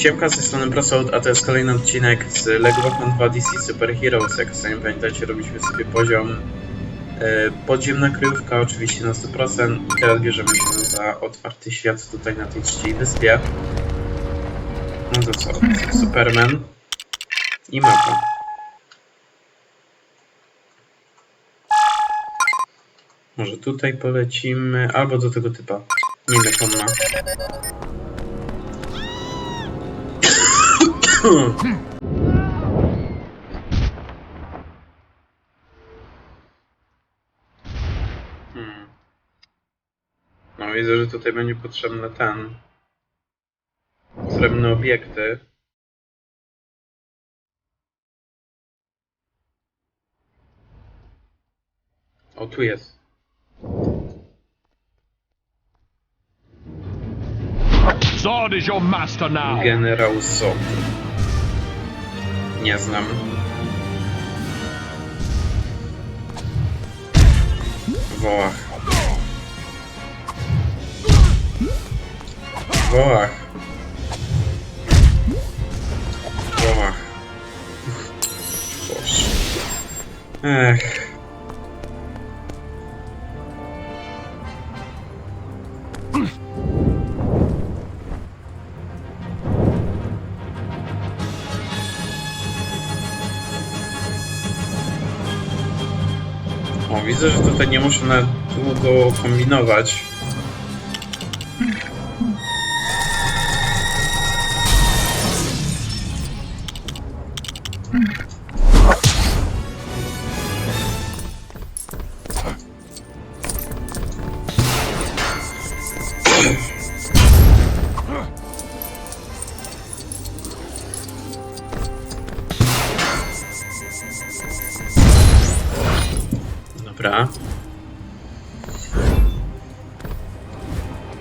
Siemka, z tej strony Prosold, a to jest kolejny odcinek z LEGO Batman 2 DC Super Heroes. Jak sami pamiętacie, robiliśmy sobie poziom e, podziemna kryjówka, oczywiście na 100%. I teraz bierzemy się za otwarty świat tutaj na tej trzeciej wyspie. No to co? Superman i mapa. Może tutaj polecimy, albo do tego typa. Nie wiem jak on ma. Hmm. No widzę, że tutaj będzie potrzebny ten srebrne obiekty. O, tu jest. Zod is your master now. Generał Zod. Не знам. Во. Во. Во. Эх. Widzę, że tutaj nie muszę na długo kombinować.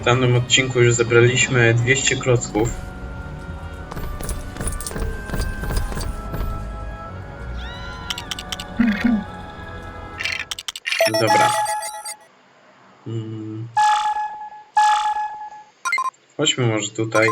Danym odcinku już zebraliśmy 200 klocków. Dobra. Mm. Chodźmy może tutaj.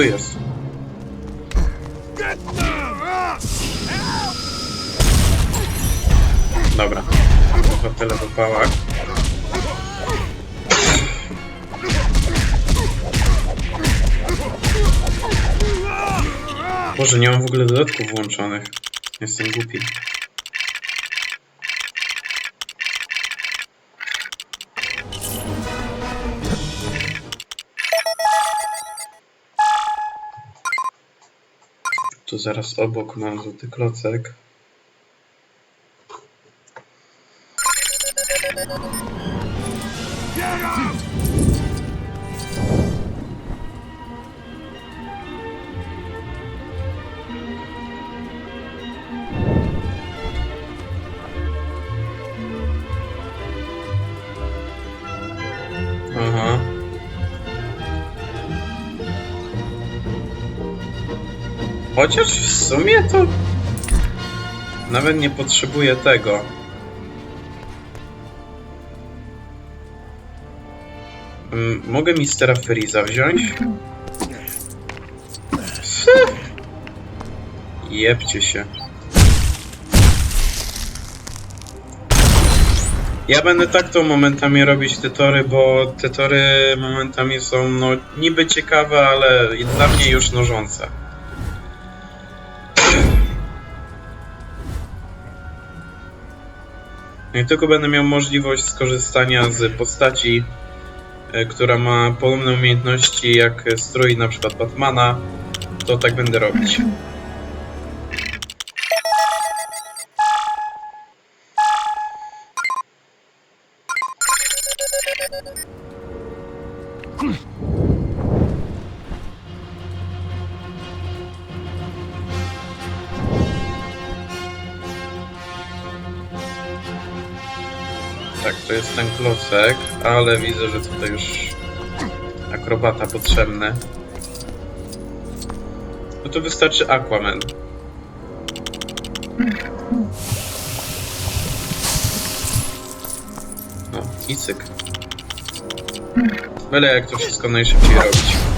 Tu jest. Dobra. Hotele do pałach. Boże, nie mam w ogóle dodatków włączonych. Jestem głupi. Tu zaraz obok mam złoty klocek. Chociaż w sumie to nawet nie potrzebuję tego. Mm, Mogę Mistera Freeza wziąć? Jebcie się. Ja będę tak to momentami robić te tory, bo te tory momentami są no niby ciekawe, ale dla mnie już nużące. Jak tylko będę miał możliwość skorzystania z postaci, e, która ma podobne umiejętności jak strój na przykład Batmana, to tak będę robić. Klocek, ale widzę, że tutaj już akrobata potrzebny. No to wystarczy Aquaman. No, i cyk. Byle jak to wszystko najszybciej robić.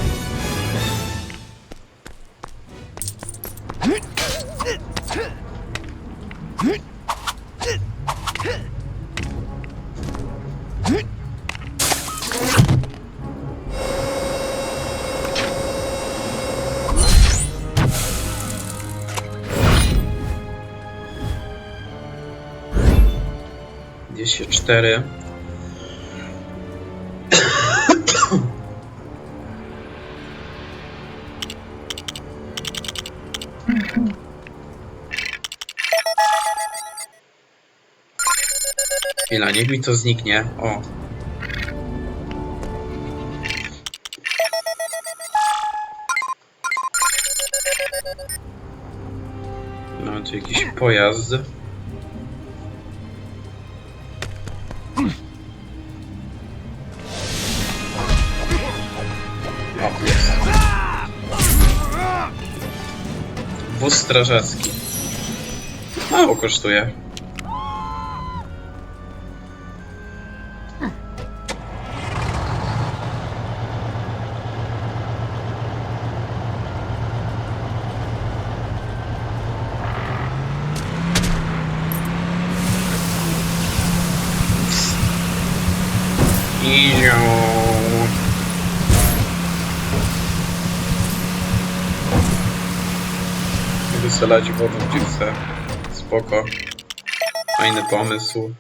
Dwieście cztery. Chwila, niech mi to zniknie. O. Mamy tu jakiś pojazd. Strażacki. Mało kosztuje. Wysalać wodę gdzie chce. Spoko. Fajny pomysł.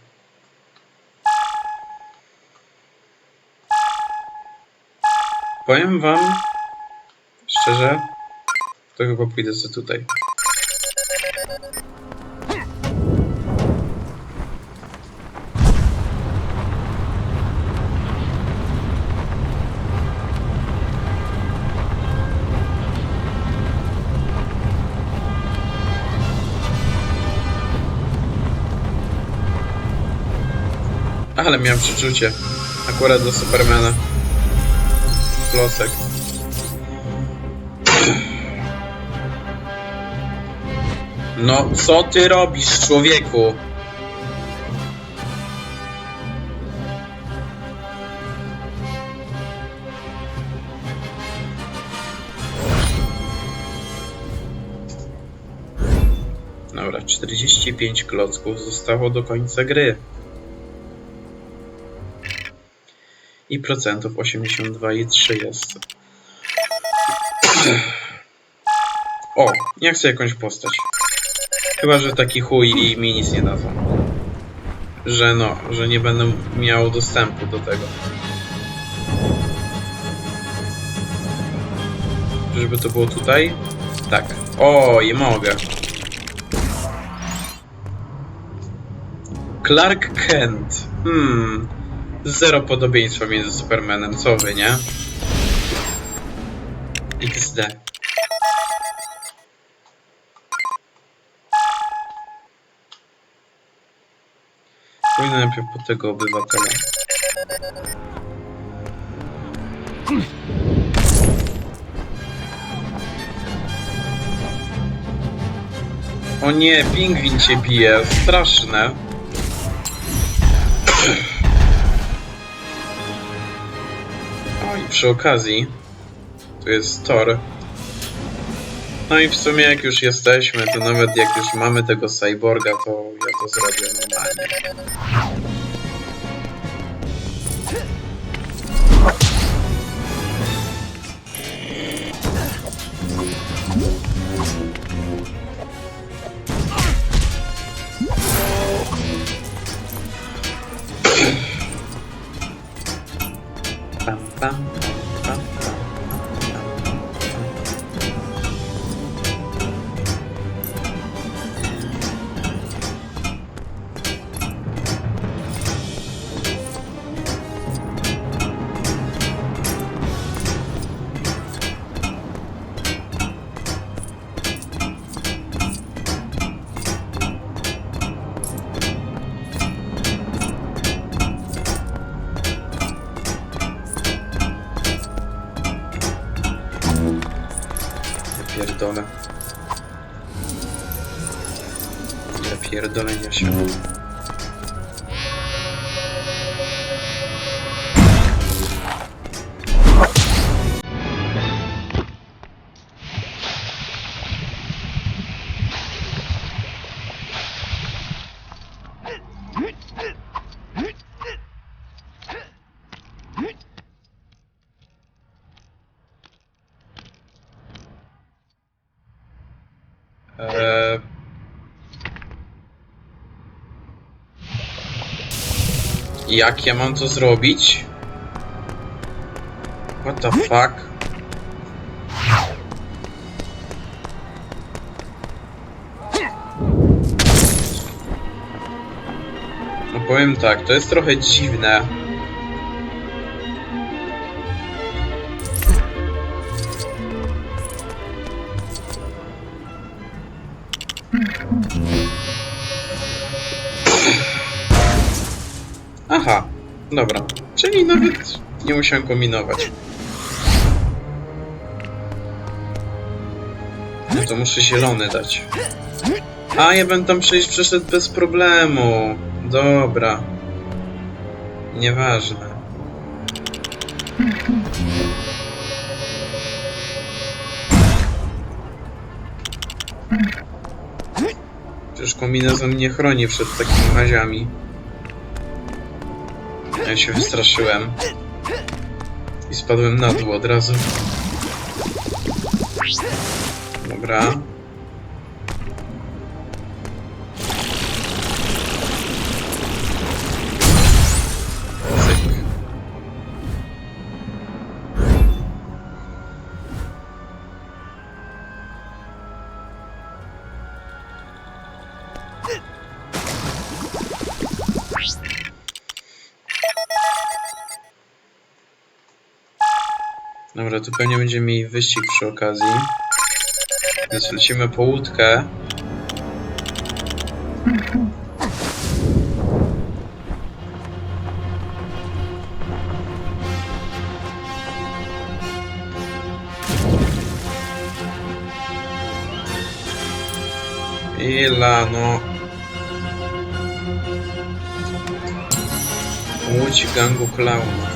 Powiem wam szczerze, to chyba pójdę sobie tutaj. Ale miałem przeczucie. Akurat do Supermana. Klosek. No, co ty robisz, człowieku? Dobra, 45 klocków zostało do końca gry. I procentów 82,3 jest. O, nie chcę jakąś postać. Chyba, że taki chuj i mi nic nie dadzą. Że no, że nie będę miał dostępu do tego. Żeby to było tutaj? Tak. O, i mogę. Clark Kent. Hmm. Zero podobieństwa między Supermanem, co wy, nie? XD. Pójdę najpierw po tego obywatela. O nie, pingwin cię bije, straszne. O i przy okazji, tu jest Thor. No i w sumie jak już jesteśmy, to nawet jak już mamy tego cyborga, to ja to zrobię normalnie. Görüşürüz. Jak ja mam to zrobić? What the fuck? No powiem tak, to jest trochę dziwne. Dobra. Czyli nawet nie musiałem kombinować. No to muszę zielony dać. A, ja bym tam przejść przeszedł bez problemu. Dobra. Nieważne. Przecież kombinezon mnie chroni przed takimi maziami. Ja się wystraszyłem. I spadłem na dół od razu. Dobra. Dobra, tu pewnie będziemy mieli wyścig przy okazji. Więc lecimy po łódkę. Ila. Łódź gangu klaunów.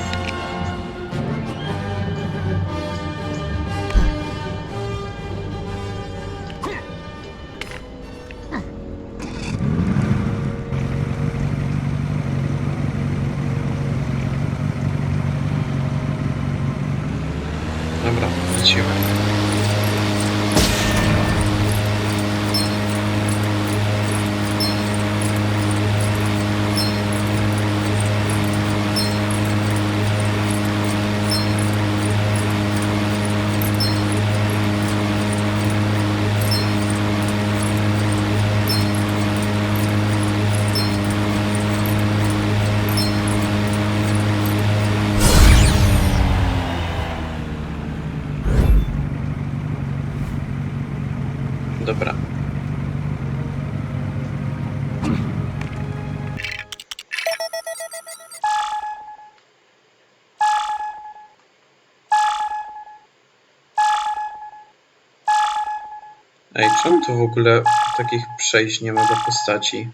Czemu tu w ogóle takich przejść nie ma do postaci?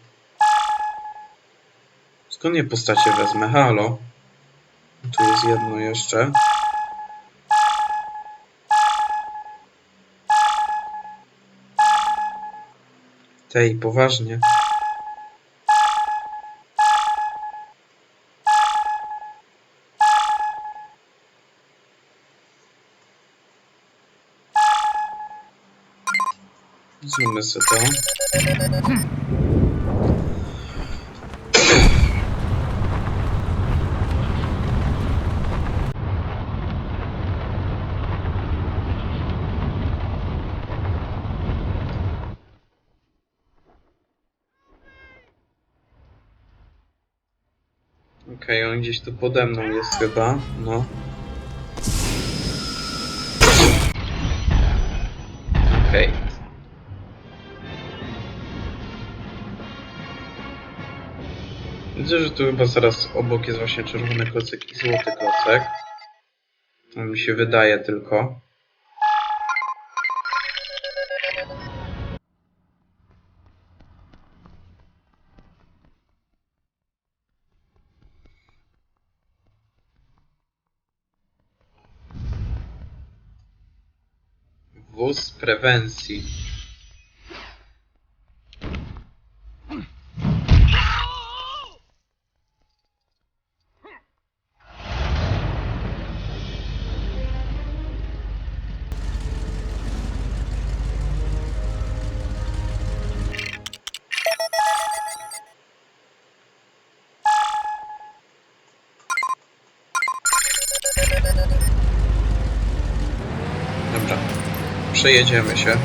Skąd je postacie wezmę? Halo? Tu jest jedno jeszcze. Tej, poważnie. Zróbmy sobie to. Okej, on gdzieś tu pode mną jest chyba, no. Okej. widzę, że tu chyba zaraz obok jest właśnie czerwony klocek i złoty klocek. To mi się wydaje tylko. Wóz prewencji. Przejedziemy się.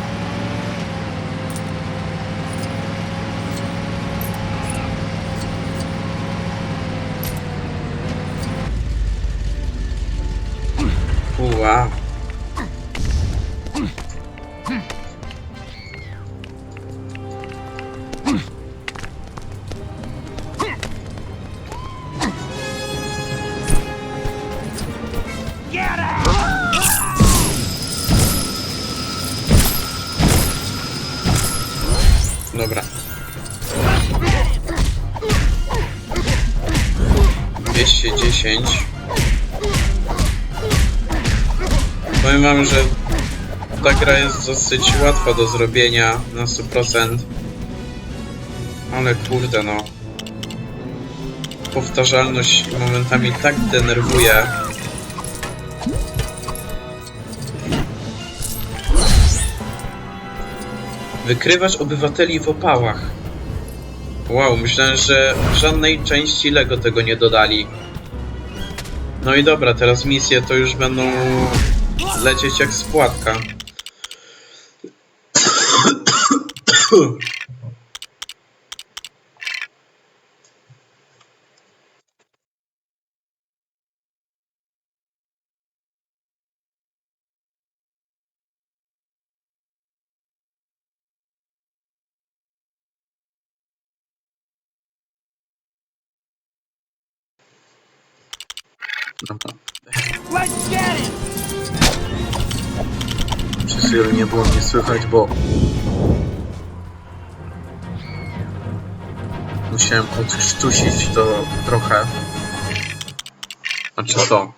10. Powiem wam, że ta gra jest dosyć łatwa do zrobienia na 100%. Ale kurde no. Powtarzalność momentami tak denerwuje. Wykrywasz obywateli w opałach. Wow, myślałem, że w żadnej części LEGO tego nie dodali. No i dobra, teraz misje to już będą lecieć jak spłatka. Dobra. Przez chwilę nie było mnie słychać, bo musiałem podkrztusić to trochę. Znaczy to.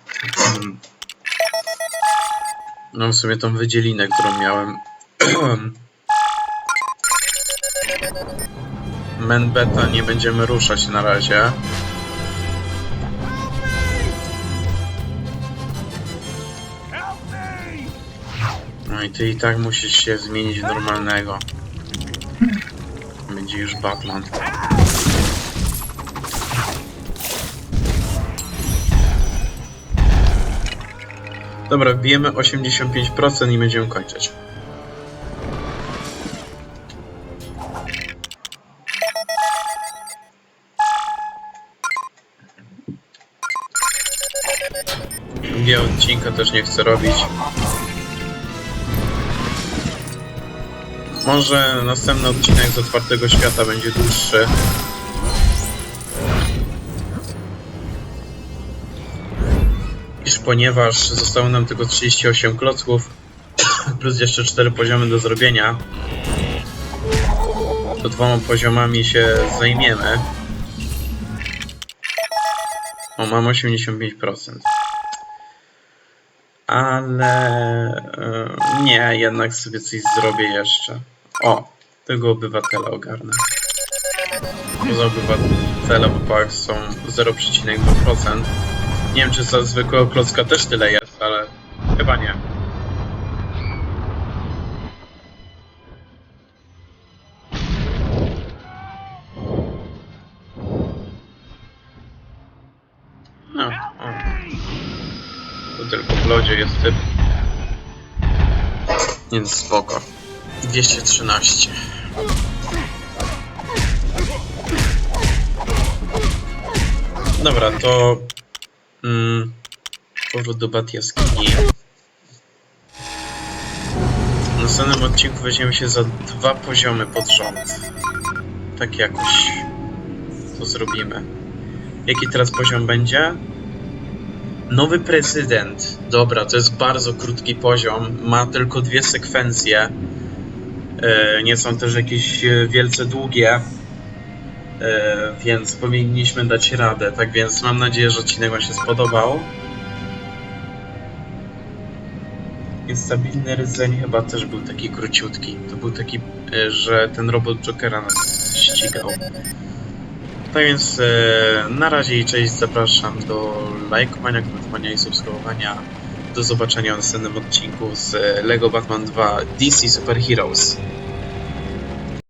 mm, No w sumie tą wydzielinę, którą miałem. Men beta nie będziemy ruszać na razie. No i ty i tak musisz się zmienić w normalnego. Będzie już Batman. Dobra, wbijemy 85% i będziemy kończyć. Drugiego odcinka też nie chcę robić. Może następny odcinek z otwartego świata będzie dłuższy. Iż ponieważ zostało nam tylko 38 klocków, plus jeszcze 4 poziomy do zrobienia, to dwoma poziomami się zajmiemy. O, mam 85%. Ale e, nie, jednak sobie coś zrobię jeszcze. O, tego obywatela ogarnę. Poza obywatele w opałach są 0,2%. Nie wiem, czy za zwykłego klocka też tyle jest, ale chyba nie. No, o. Tylko w lodzie jest typ. Więc spoko. 213. Dobra, to... Mm, powrót do Bat Jaskini. W następnym odcinku weźmiemy się za dwa poziomy pod rząd. Tak jakoś to zrobimy. Jaki teraz poziom będzie? Nowy prezydent. Dobra, to jest bardzo krótki poziom. Ma tylko dwie sekwencje. E, nie są też jakieś e, wielce długie. E, więc powinniśmy dać radę. Tak więc mam nadzieję, że odcinek Wam się spodobał. Instabilny rdzeń chyba też był taki króciutki. To był taki, że ten robot Jokera nas ścigał. Tak więc na razie i cześć, zapraszam do lajkowania, komentowania i subskrybowania. Do zobaczenia w następnym odcinku z LEGO Batman 2 DC Super Heroes.